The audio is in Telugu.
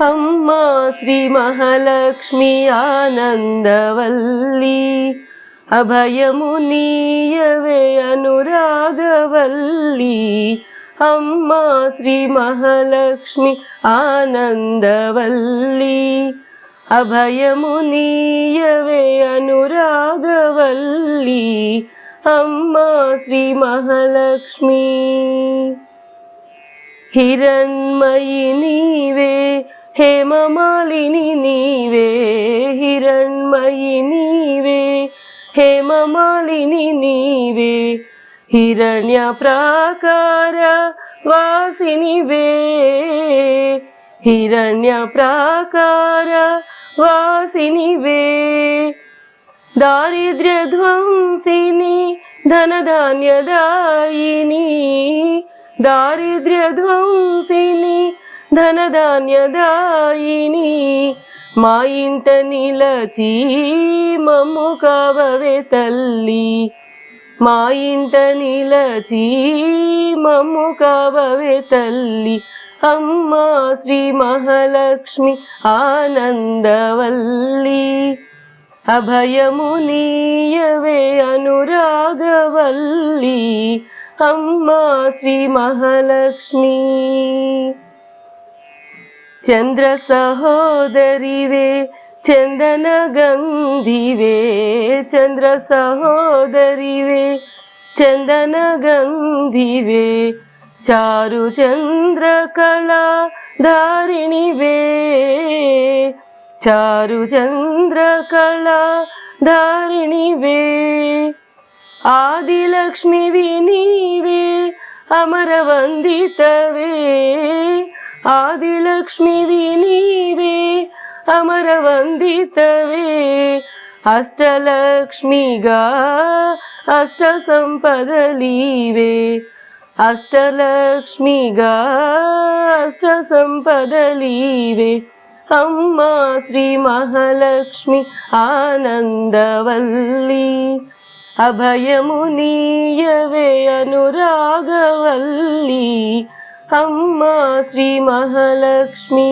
అమ్మా శ్రీ మహాలక్ష్మి ఆనందవల్లి అభయమునీయవే అనురాగవల్లి. అమ్మా శ్రీ మహాలక్ష్మి ఆనందవల్లి అభయమునీయవే అనురాగవల్లి. అమ్మా శ్రీ మహాలక్ష్మి హిరణ్మయి నీవే హేమమాలిని నీవే హిరణ్మయి నీవే. హేమమాలిని నీవే హిరణ్య ప్రాకార వాసినివే. హిరణ్య ప్రాకార వాసినివే. దారిద్ర్య ధ్వంసిని ధనధాన్యదాయిని. దారిద్ర్య ధ్వంసిని ధనధాన్యదాయిని మా ఇంట నిలచి మమ్ము కావవే తల్లి. మా ఇంట నిలచి మమ్ము కావవే తల్లి. అమ్మా శ్రీ మహాలక్ష్మి ఆనందవల్లి. అభయము నీయవే అనురాగవల్లి. అమ్మా శ్రీ మహాలక్ష్మి. చంద్ర సహోదరివే చందన గంధివే చంద్ర సహోదరివే చందన గంధివే చారు చంద్ర కళా ధారిణివే చారు చంద్ర కళా ధారిణివే ఆదిలక్ష్మివి నీవే అమరవందితవే ఆదిలక్ష్మివి నీవే అమరవందితవే అష్టలక్ష్మిగా అష్ట సంపదలీవే. అష్టలక్ష్మిగా అష్ట సంపదలీవే. అమ్మా శ్రీ మహాలక్ష్మి ఆనందవల్లి అభయము నీయవే అనురాగవల్లి. అమ్మా శ్రీ మహాలక్ష్మి